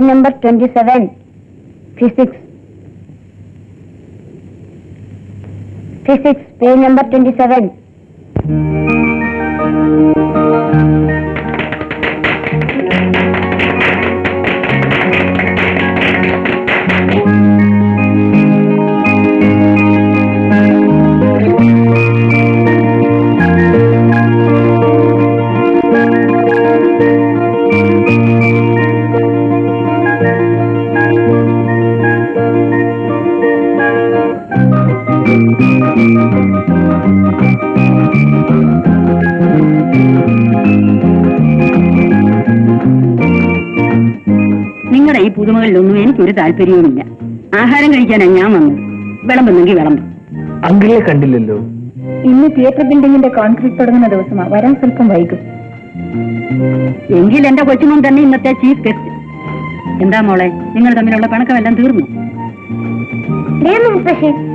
Slide number 27, Physics. Physics, page number 27. പുതുമകളിലൊന്നും എനിക്കൊരു താല്പര്യവുമില്ല. ആഹാരം കഴിക്കാനാണ് ഞാൻ വന്നത്. വിളമ്പുന്നെങ്കിൽ വിളമ്പ്. അങ്കിളിനെ കണ്ടില്ലല്ലോ? ഇന്ന് തിയേറ്റർ ബിൽഡിംഗിന്റെ കോൺക്രീറ്റ് തുടങ്ങുന്ന ദിവസമാ. വരാൻ സ്വല്പം വൈകും. എങ്കിൽ എന്റെ കൊച്ചുമോൻ തന്നെ ഇന്നത്തെ ചീഫ് ഗസ്റ്റ് എന്താ മോളെ? നിങ്ങൾ തമ്മിലുള്ള പിണക്കമെല്ലാം തീർന്നു?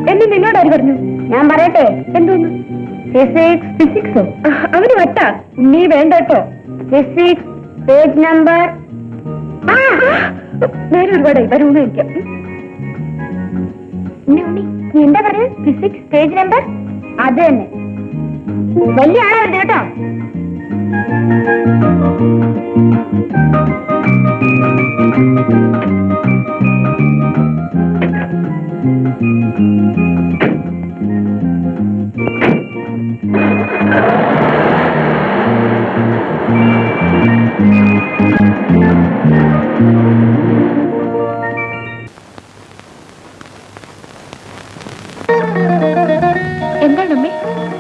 എന്നെ നിന്നോട് ആര് പറഞ്ഞു. ഞാൻ പറയട്ടെ എന്തോന്ന്? ഫിസിക്സ് ഫിസിക്സോ അവന് വട്ടാ. നീ വേണ്ട കേട്ടോ. ഫിസിക്സ് പേജ് നമ്പർ നേരെ ഒരുപാട് വരൂന്ന് ഉണ്ണി, എന്താ പറയാ ഫിസിക്സ് പേജ് നമ്പർ അത് തന്നെ. വലിയ ആളാവരുത് കേട്ടോ. എന്താണമ്മേ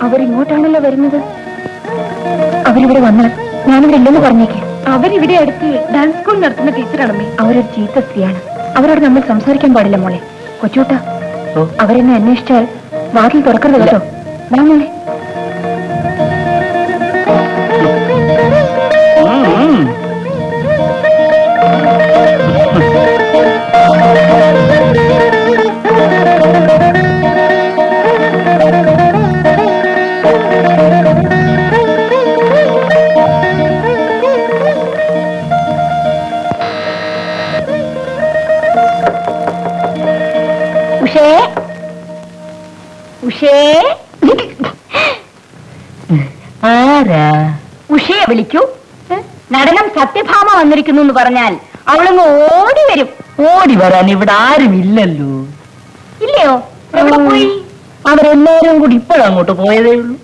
അവരിങ്ങോട്ടാണല്ലോ വരുന്നത്? അവരിവിടെ വന്നാൽ ഞാനിവിടെ ഇല്ലെന്ന് പറഞ്ഞേക്കെ. അവരിവിടെ അടുത്ത് ഡാൻസ് സ്കൂൾ നടത്തുന്ന ടീച്ചറാണമ്മേ അവരൊരു ചീത്ത സ്ത്രീയാണ്. അവരോട് നമ്മൾ സംസാരിക്കാൻ പാടില്ല മോളെ. കൊച്ചൂട്ട ഓ. അവരെന്നെ അന്വേഷിച്ചാൽ വാതിൽ തുറക്കരുത് കേട്ടോ. വാ മോളെ. വന്നിരിക്കുന്നു എന്ന് പറഞ്ഞാൽ അവളങ്ങ് ഓടി വരും. ഓടി വരാൻ ഇവിടെ ആരും ഇല്ലല്ലോ. ഇല്ലയോ? എവിടെ പോയി? അവരെല്ലാരും കൂടി ഇപ്പോഴങ്ങോട്ട് പോയതേ ഉള്ളൂ.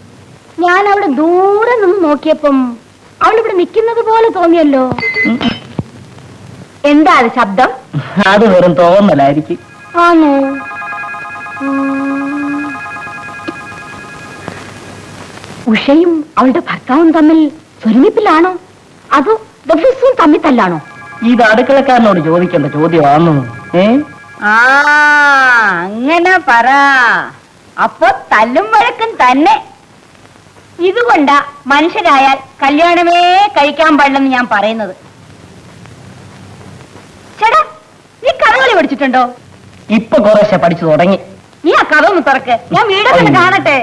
ഞാൻ അവിടെ ദൂരെ നിന്ന് നോക്കിയപ്പം അവൾ ഇവിടെ നിൽക്കുന്നത് പോലെ തോന്നിയല്ലോ. എന്താ അത് ശബ്ദം? അത് വെറും തോന്നലായിരിക്കും. ആണോ ഉഷയും അവളുടെ ഭർത്താവും തമ്മിൽ സ്വരുമിപ്പിലാണോ അതോ ദിവസവും തമ്മിൽ തല്ലാണോ? ഇത് അടുക്കളക്കാരനോട് ചോദിക്കേണ്ട ചോദ്യമാണോ? ഏ? ആ അങ്ങനെ പറ. അപ്പൊ തല്ലും വഴക്കും തന്നെ. ഇതുകൊണ്ടാ മനുഷ്യരായാൽ കല്യാണമേ കഴിക്കാൻ പാടില്ലെന്ന് ഞാൻ പറയുന്നത്. ചേടാ നീ കഥകളി പഠിച്ചിട്ടുണ്ടോ? ഇപ്പൊ കുറേശ്ശെ പഠിച്ചു തുടങ്ങി. നീ ആ കഥ ഒന്ന് തുറക്ക്. ഞാൻ വീടൊക്കെ കാണട്ടെ.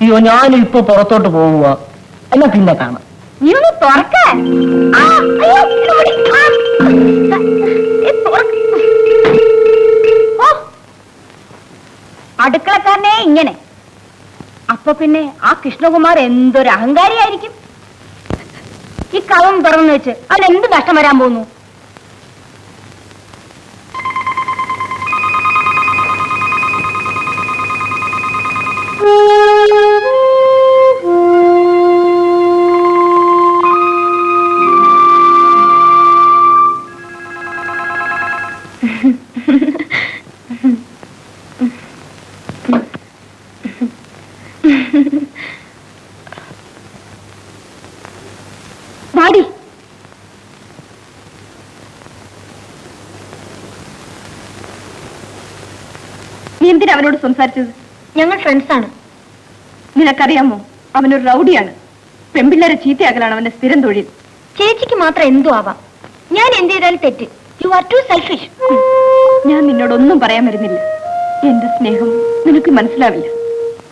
അയ്യോ ഞാനും ഇപ്പൊ പുറത്തോട്ട് പോവുക എന്നാ പിന്നെ കാണാം. അടുക്കളക്കാരനെ ഇങ്ങനെ. അപ്പൊ പിന്നെ ആ കൃഷ്ണകുമാർ എന്തൊരു അഹങ്കാരിയായിരിക്കും? ഈ കവം തുറന്നു വെച്ച് അവൻ എന്ത് നഷ്ടം വരാൻ പോകുന്നു? സംസാരിച്ചത്? ഞങ്ങൾ ഫ്രണ്ട്സാണ് നിനക്കറിയാമോ? അവനൊരു റൗഡിയാണ്. പെമ്പിള്ളേരെ ചീത്തയാക്കലാണ് അവന്റെ സ്ഥിരം തൊഴിൽ. ചേച്ചിക്ക് മാത്രം എന്തു ആവാം. ഞാൻ എന്ത് ചെയ്താലും തെറ്റ്. യു ആർ ടു സെൽഫിഷ് ഞാൻ നിന്നോടൊന്നും പറയാൻ വരുന്നില്ല. എന്റെ സ്നേഹം നിനക്ക് മനസ്സിലാവില്ല.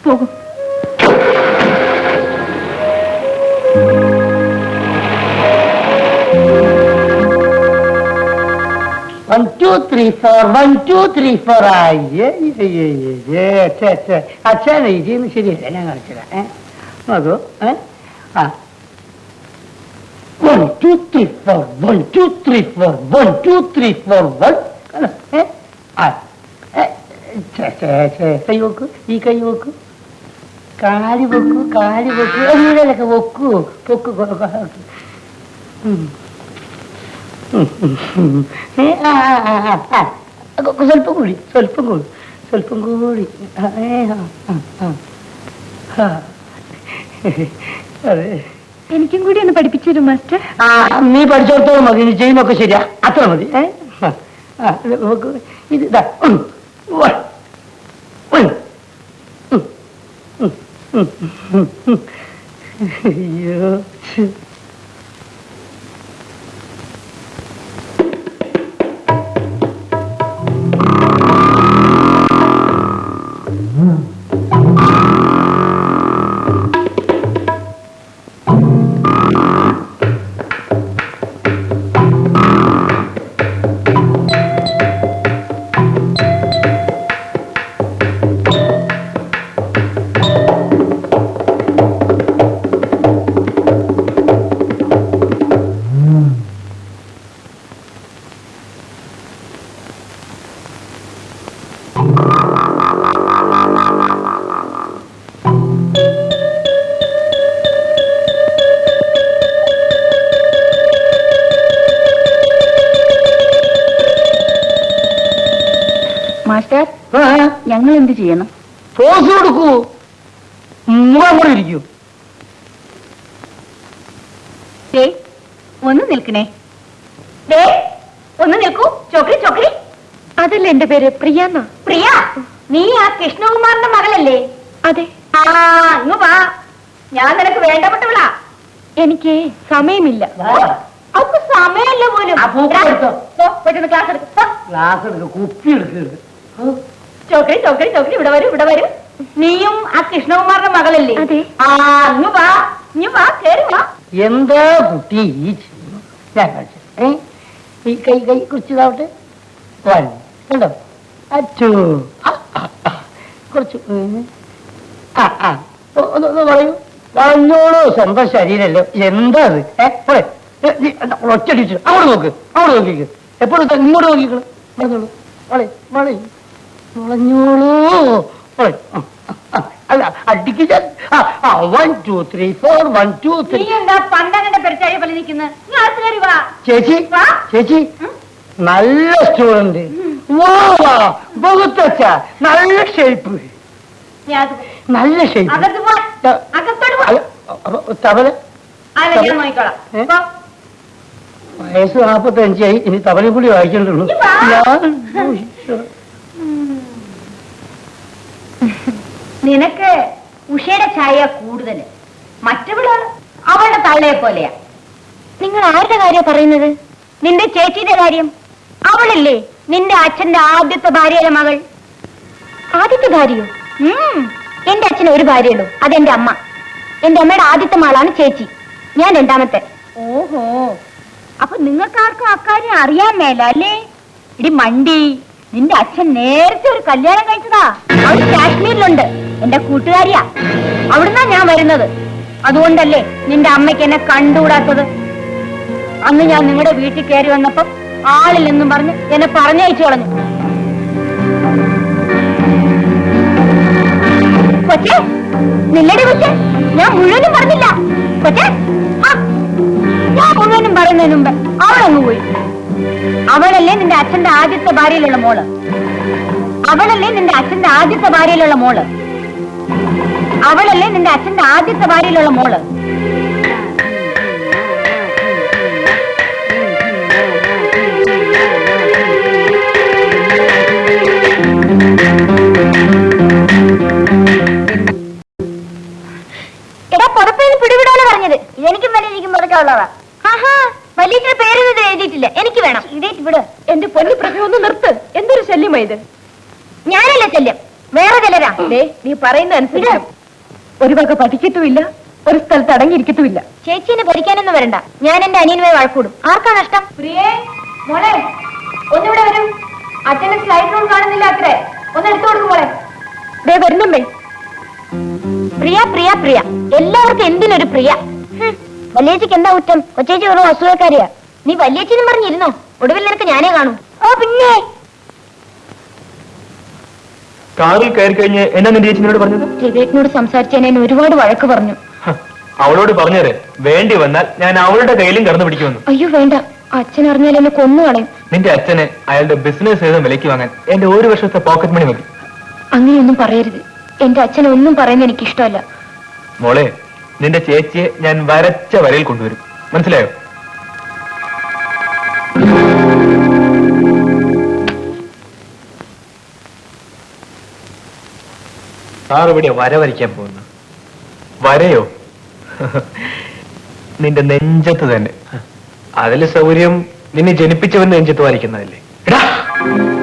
പോകും. One two three four one two three four അയ്യേ അച്ഛൻ ഇതിന്ന് ശരിയല്ല ഞാൻ കാണിച്ചതാ ഏ. നോക്കൂ ഏ. ആ. One two three four one two three four one two three four one കൈ വെക്കൂ ഈ കൈ വെക്കൂ. കാൽ വെക്കൂ കാൽ വെക്കൂ എങ്ങനെയൊക്കെ വെക്കൂ പൊക്കു സ്വല്പം കൂടി സ്വല്പം കൂടി സ്വല്പം കൂടി. അതെ. എനിക്കും കൂടി ഒന്ന് പഠിപ്പിച്ചു തരും മാസ്റ്റർ. നീ പഠിച്ചോളത്തോളം മതി നീ ചെയ്യുന്നൊക്കെ ശരിയാ. അത്ര മതി ഇത്. അയ്യോ. ഞങ്ങൾ എന്ത് ചെയ്യണം? ഫോസ് കൊടുക്കൂ. മുഖം കൂടെ ഇരിക്കൂ. ദേ, ഒന്ന് നിൽക്കണേ. ദേ, ഒന്ന് നിൽക്കൂ. ചോക്രി ചോക്രി. അതല്ല എന്റെ പേര്? പ്രിയ പ്രിയ നീ ആ കൃഷ്ണകുമാറിന്റെ മകളല്ലേ? അതെ. ആ ഇങ്ങ് വാ. ഞാൻ നിനക്ക് വേണ്ടപ്പെട്ടവളാ എനിക്ക് സമയമില്ല. അവർക്ക് സമയമല്ല പോലും? ക്ലാസ് എടുക്കും. കുപ്പി എടുക്കരുത് ചോക്കരി ചോക്കരി ചോക്കരി ഇവിടെ വരൂ ഇവിടെ വരൂ. നീയും ആ കൃഷ്ണകുമാറിന്റെ മകളല്ലേ? അതെ. ആ ഇങ്ങ് വാ ഇങ്ങ് വാ കേറി വാ. എന്താ കുട്ടി ഈ ചെയ്യുന്നു? ഞാൻ കാണിച്ചു ഏ? ഈ കൈ കൈ കുറിച്ചതാവട്ടെ. വൺ കണ്ടോ? അച്ചു ആ, ആ, ആ. കുറച്ച് ഉം. ആ ആ. ഒ- ഒന്ന് ഒന്ന് പറയൂ. പറഞ്ഞോളൂ സ്വന്തം ശരീരല്ലോ എന്താ അത്? ഏ പോരെ ഏ, നീ എന്താ ഒറ്റടിച്ചു അവിടെ നോക്ക് അവിടെ നോക്കിക്ക്. എപ്പോഴും ഇങ്ങോട്ട് നോക്കിക്കോളൂ. പറഞ്ഞോളൂ വളെ വളെ ആ, അല്ല അടിക്ക് one two three four one two three എന്താ പണ്ടങ്ങനെ പെരുച്ചാഴി പോലെ നിൽക്കുന്നത് ചേച്ചി. ചേച്ചി. നല്ല സ്റ്റുഡന്റ്. വാ വാ. ബഹുത്ത് നല്ല ഷേപ്പ് നല്ല ഷേപ്പ് വയസ്സ് പോ. അഞ്ചായി. വയസ്സ് നാപ്പത്തഞ്ചായി ഇനി തബലയും കൂടി വായിക്കണ്ടുള്ളൂ. ഞാൻ ഓ, ഈശ്വരാ. നിനക്ക് ഉഷയുടെ ചായ കൂടുതൽ മറ്റവൾ അവളുടെ തള്ളയെ പോലെയാ. നിങ്ങൾ ആരുടെ കാര്യം പറയുന്നത്? നിന്റെ ചേച്ചിയുടെ കാര്യം? അവളല്ലേ നിന്റെ അച്ഛന്റെ ആദ്യത്തെ ഭാര്യയുടെ മകൾ? ആദ്യത്തെ ഭാര്യയോ? എന്റെ അച്ഛന് ഒരു ഭാര്യയുള്ളൂ അതെന്റെ അമ്മ. എന്റെ അമ്മയുടെ ആദ്യത്തെ മകളാണ് ചേച്ചി. ഞാൻ രണ്ടാമത്തെ. ഓഹോ. അപ്പൊ നിങ്ങൾക്ക് ആർക്കും അക്കാര്യം അറിയാൻ മേല അല്ലേ? ഇടി മണ്ടി നിന്റെ അച്ഛൻ നേരത്തെ ഒരു കല്യാണം കഴിച്ചതാ. അവൻ കാശ്മീരിലുണ്ട്. എന്റെ കൂട്ടുകാരിയാ. അവിടുന്നാ ഞാൻ വരുന്നത്. അതുകൊണ്ടല്ലേ നിന്റെ അമ്മയ്ക്ക് എന്നെ കണ്ടുകൂടാത്തത്? അന്ന് ഞാൻ നിങ്ങളുടെ വീട്ടിൽ കയറി വന്നപ്പം ആളില്ലെന്നും പറഞ്ഞ് എന്നെ പറഞ്ഞയച്ചു കളഞ്ഞു. കൊച്ചേ നില്ലടി കൊച്ചേ ഞാൻ മുഴുവനും പറഞ്ഞില്ല. കൊച്ചേ ഞാൻ മുഴുവനും പറയുന്നതിന് മുമ്പ് അവളങ്ങ് പോയി. അവളല്ലേ നിന്റെ അച്ഛന്റെ ആദ്യത്തെ ഭാര്യയിലുള്ള മോൾ? അവളല്ലേ നിന്റെ അച്ഛന്റെ ആദ്യത്തെ ഭാര്യയിലുള്ള മോൾ? അവളല്ലേ നിന്റെ അച്ഛന്റെ ആദ്യത്തെ ഭാര്യയിലുള്ള മോൾ? ഞാനല്ലേ ഇതെനിക്കും വലിയ പേര് എഴുതിയിട്ടില്ല. എനിക്ക് വേണം. വിട്. എന്റെ പൊന്നു പ്രഭ ഒന്ന് നിർത്ത്. എന്തൊരു ഞാനല്ല ശല്യം. വേറെ ചിലരാ. നീ പറയുന്ന അനുസരിച്ച് ഒരു വക പഠിക്കത്തുമില്ല ഒരു സ്ഥലത്ത് അടങ്ങിയിരിക്കത്തുമില്ല ചേച്ചിനെ പഠിക്കാനൊന്നും വരണ്ട. ഞാൻ എന്റെ അനിയനുമായി വഴക്കൂടും. ആർക്കാ നഷ്ടം? പ്രിയേ മോളെ ഒന്നിവിടെ വരും. അച്ഛനെ സ്ലൈഡ് റൂൾ കാണുന്നില്ല അത്രേ. ഒന്ന് എടുത്തു കൊടുക്കുമ്പോളെ ദേ വരുന്നുണ്ടേ. പ്രിയ പ്രിയ പ്രിയ. എല്ലാവർക്കും എന്തിനൊരു പ്രിയ? വല്യേച്ചിക്ക് എന്താ കുറ്റം? കൊച്ചേച്ചി വെറും അസൂയക്കാരിയാ. നീ വല്യേച്ചിന്നും പറഞ്ഞിരുന്നോ? ഒടുവിൽ നിനക്ക് ഞാനേ കാണൂ. ഓ പിന്നെ? കാറിൽ കയറി കഴിഞ്ഞ് എന്നാ നിന്റെ ചേച്ചി നിന്നോട് പറഞ്ഞത്? വിവേകിനോട് സംസാരിച്ചതിനെ എന്നെ ഒരുപാട് വഴക്ക് പറഞ്ഞു. അവളോട് പറഞ്ഞേരെ വേണ്ടി വന്നാൽ ഞാൻ അവളുടെ കയ്യിലും കടന്നു പിടിക്കുമെന്ന്. അയ്യോ വേണ്ട. അച്ഛൻ അറിഞ്ഞാൽ എന്നെ കൊന്നു കളയും. നിന്റെ അച്ഛനെ അയാളുടെ ബിസിനസ് ഏതും വിലയ്ക്ക് വാങ്ങാൻ എന്റെ ഒരു വർഷത്തെ പോക്കറ്റ് മണി മതി. അങ്ങനെയൊന്നും പറയരുത്. എന്റെ അച്ഛനെ ഒന്നും പറയുന്നത് എനിക്ക് ഇഷ്ടമല്ല മോളെ നിന്റെ ചേച്ചിയെ ഞാൻ വരച്ച വരയിൽ കൊണ്ടുവരും. മനസ്സിലായോ? സാർ ഇവിടെ വര വരയ്ക്കാൻ പോകുന്നു. വരയോ? നിന്റെ നെഞ്ചത്ത് തന്നെ. അതിൽ സൗകര്യം നിന്നെ ജനിപ്പിച്ചവൻ നെഞ്ചത്ത് വരയ്ക്കുന്നതല്ലേ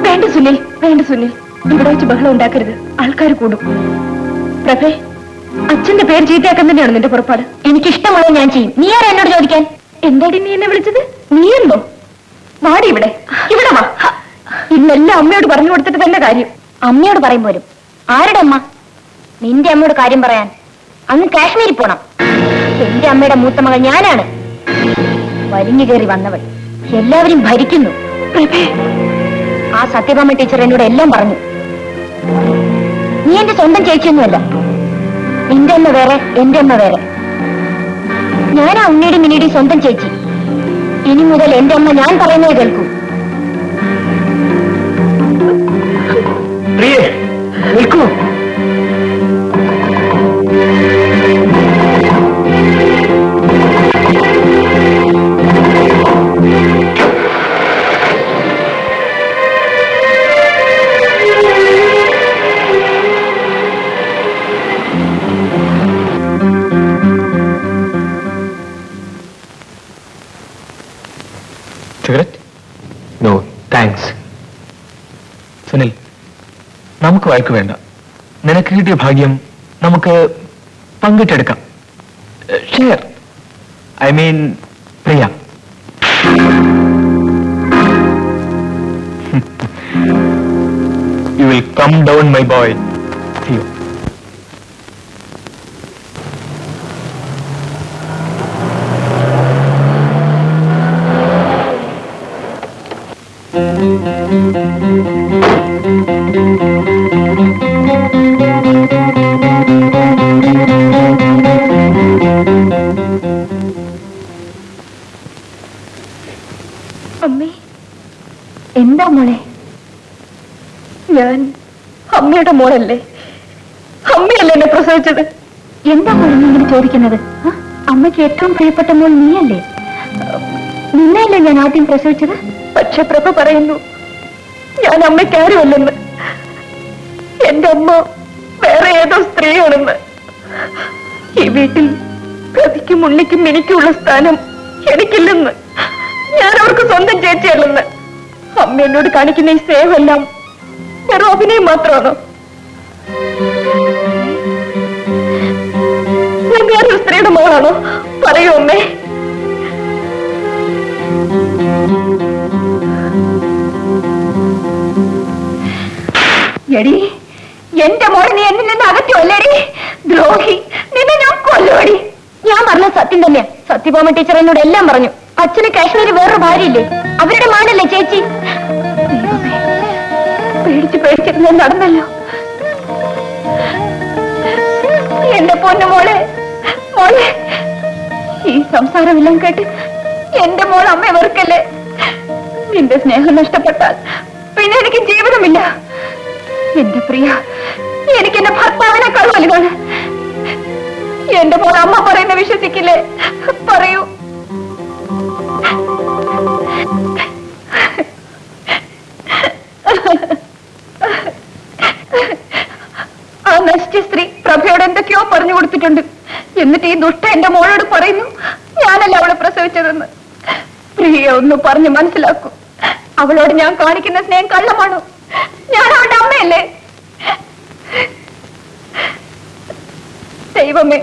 വേണ്ട സുനിൽ വേണ്ട സുനിൽ. ഇവിടെ വെച്ച് ബഹളം ഉണ്ടാക്കരുത്. ആൾക്കാർ കൂടും. പ്രഭേ അച്ഛന്റെ പേര് ചീത്തയാക്കാൻ തന്നെയാണ് നിന്റെ പുറപ്പാട്. എനിക്ക് ഇഷ്ടമുള്ളത് ഞാൻ ചെയ്യും. നീ ആരാ എന്നോട് ചോദിക്കാൻ? എന്താടി നീ എന്നെ വിളിച്ചത്? നീ എന്തോ? വാടി ഇവിടെ. ഇവിടെ വാ. ഇന്നെല്ലാം അമ്മയോട് പറഞ്ഞു കൊടുത്തിട്ട് തന്നെ കാര്യം. അമ്മയോട് പറയും പോലും ആരുടെ അമ്മ? നിന്റെ അമ്മയോട് കാര്യം പറയാൻ. അങ്ങ് കാശ്മീരിൽ പോണം. എന്റെ അമ്മയുടെ മൂത്ത മകൾ ഞാനാണ്. വലിഞ്ഞു കയറി വന്നവൾ. എല്ലാവരും ഭരിക്കുന്നു. ആ സത്യഭാമ ടീച്ചർ എന്നോട് എല്ലാം പറഞ്ഞു. നീ എന്റെ സ്വന്തം ചേച്ചിയൊന്നുമല്ല. നിന്റെ അമ്മ വേറെ എന്റെ അമ്മ വേറെ. ഞാനാ ഉണ്ണിയുടെ മിനിയുടെ സ്വന്തം ചേച്ചി. ഇനി മുതൽ എന്റെ അമ്മ ഞാൻ പറയുന്നത് കേൾക്കൂ. നിൽക്കൂ. വഴക്ക് വേണ്ട. നിനക്ക് കിട്ടിയ ഭാഗ്യം നമുക്ക് പങ്കിട്ടെടുക്കാം. Share I mean Priya. You will come down my boy you അമ്മേ മോളല്ലേ? അമ്മയല്ലേ എന്നെ പ്രസവിച്ചത്? എന്താ മോൾ ഇങ്ങനെ ചോദിക്കുന്നത്? അമ്മയ്ക്ക് ഏറ്റവും പ്രിയപ്പെട്ട മോൾ നീയല്ലേ? നിന്നെയല്ലേ ഞാൻ ആദ്യം പ്രസവിച്ചത്? പക്ഷെ പ്രഭ പറയുന്നു ഞാൻ അമ്മയ്ക്ക് ആരുമല്ലെന്ന് എന്റെ അമ്മ വേറെ ഏതോ സ്ത്രീയാണെന്ന്. ഈ വീട്ടിൽ പ്രതിക്കും ഉണ്ണിക്കും എനിക്കുള്ള സ്ഥാനം എനിക്കില്ലെന്ന്. ഞാൻ അവർക്ക് സ്വന്തം ചേച്ചിയല്ലെന്ന്. അമ്മ എന്നോട് കാണിക്കുന്ന ഈ സേവെല്ലാം ഞാൻ അഭിനയം മാത്രമാണോ. ഞാൻ വേറൊരു സ്ത്രീയുടെ മോളാണോ? പറയൂ അമ്മേ. എടി എന്റെ മോളെ നീ എന്നിൽ നിന്ന് അകറ്റുമല്ലേടി ദ്രോഹി നിന്നെ ഞാൻ കൊല്ലുവടി. ഞാൻ പറഞ്ഞ സത്യം തന്നെയാ സത്യഭാമ ടീച്ചർ എന്നോട് എല്ലാം പറഞ്ഞു. അച്ഛന് കാശ്മീരിൽ വേറൊരു ഭാര്യയില്ലേ? അവരുടെ മാനല്ലേ ചേച്ചി? പേടിച്ച് പേടിച്ചിട്ട് ഞാൻ നടന്നല്ലോ. എന്റെ പൊന്നു മോളെ മോളെ. ഈ സംസാരമെല്ലാം കേട്ട് എന്റെ മോൾ അമ്മ വെറുക്കല്ലേ? നിന്റെ സ്നേഹം നഷ്ടപ്പെട്ടാൽ പിന്നെ എനിക്ക് ജീവിതമില്ല. എന്റെ പ്രിയ എനിക്ക് എന്റെ ഭർത്താവിനെ വലുതാണ് ഒന്ന് പറഞ്ഞ് മനസ്സിലാക്കൂ. അവളോട് ഞാൻ കാണിക്കുന്ന സ്നേഹം കള്ളമാണോ? ഞാൻ അവളുടെ അമ്മയല്ലേ? ദൈവമേ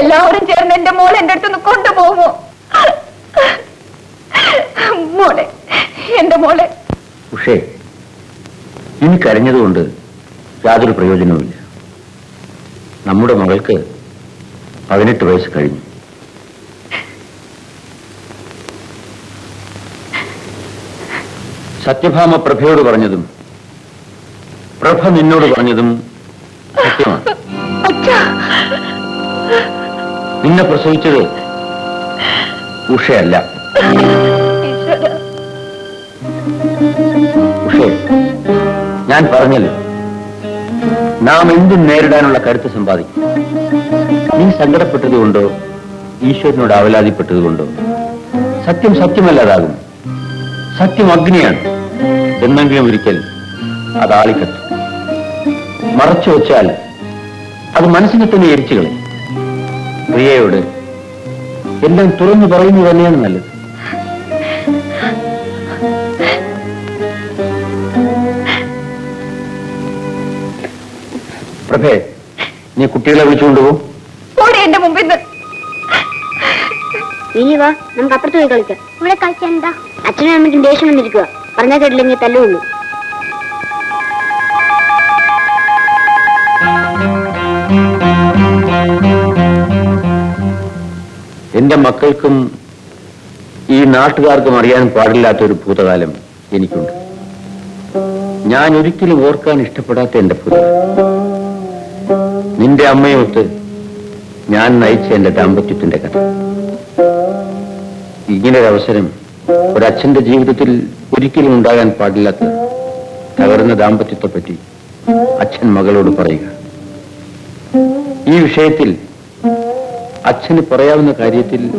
എല്ലാവരും ചേർന്ന് എന്റെ മോളെ എന്റെ അടുത്തുനിന്ന് കൊണ്ടുപോകുമോ? മോളെ എന്റെ മോളെ. കരഞ്ഞതുകൊണ്ട് യാതൊരു പ്രയോജനവുമില്ല. നമ്മുടെ മകൾക്ക് പതിനെട്ട് വയസ്സ് കഴിഞ്ഞു. സത്യഭാമ പ്രഭയോട് പറഞ്ഞതും പ്രഭ നിന്നോട് പറഞ്ഞതും സത്യമാണ്. നിന്നെ പ്രസവിച്ചത് ഉഷയല്ല. ഉഷേ ഞാൻ പറഞ്ഞല്ലോ നാം എന്തും നേരിടാനുള്ള കരുത്ത് സമ്പാദിക്കും. നീ സങ്കടപ്പെട്ടതുകൊണ്ടോ ഈശ്വരനോട് അവലാതിപ്പെട്ടതുകൊണ്ടോ സത്യം സത്യമല്ലാതാകും. സത്യം അഗ്നിയാണ് എന്നെങ്കിലും ഒരിക്കൽ അത് ആളിക്കത്തും മറച്ചു വച്ചാൽ അത് മനസ്സിനെ തന്നെ എരിച്ചു കളയും. പ്രിയയോട് എല്ലാം തുറന്നു പറയുന്നു തന്നെയാണ് നല്ലത്. പ്രഭേ നീ കുട്ടികളെ വിളിച്ചുകൊണ്ടുപോകും ഓടി എന്റെ മുമ്പിൽ നിന്ന് ഇനി വാ നമുക്ക് അപ്പുറത്ത് പോയി കളിക്കാം. ഇവിടെ കളിക്കാൻ എന്താ? അച്ഛനും അമ്മയ്ക്കും ദേഷ്യം വന്നിരിക്കുക പറഞ്ഞാൽ കേട്ടില്ലെങ്കിൽ തല്ലുള്ളൂ എന്റെ മക്കൾക്കും ഈ നാട്ടുകാർക്കും അറിയാൻ പാടില്ലാത്ത ഒരു ഭൂതകാലം എനിക്കുണ്ട്. ഞാൻ ഒരിക്കലും ഓർക്കാൻ ഇഷ്ടപ്പെടാത്ത എന്റെ ഭൂതകാലം നിന്റെ അമ്മയൊത്ത് ഞാൻ നയിച്ച എന്റെ ദാമ്പത്യത്തിന്റെ കഥ. ഇങ്ങനൊരു അവസരം ഒരച്ഛന്റെ ജീവിതത്തിൽ ഒരിക്കലും ഉണ്ടാകാൻ പാടില്ലാത്ത തകർന്ന ദാമ്പത്യത്തെപ്പറ്റി അച്ഛൻ മകളോട് പറയുക. ഈ വിഷയത്തിൽ അച്ഛന് പറയാവുന്ന കാര്യത്തിൽ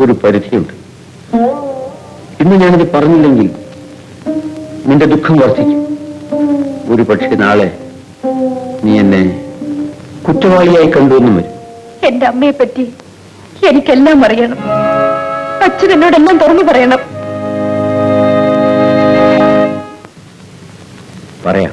ഒരു പരിധിയുണ്ട്. ഇന്ന് ഞാനിത് പറഞ്ഞില്ലെങ്കിൽ നിന്റെ ദുഃഖം വർദ്ധിക്കും. ഒരു പക്ഷേ നാളെ നീ എന്നെ കുറ്റവാളിയായി കണ്ടുവെന്നും വരും. എന്റെ അമ്മയെ പറ്റി എനിക്കെല്ലാം അറിയണം. അച്ഛൻ എന്നോടെല്ലാം തുറന്നു പറയണം. പറയാം.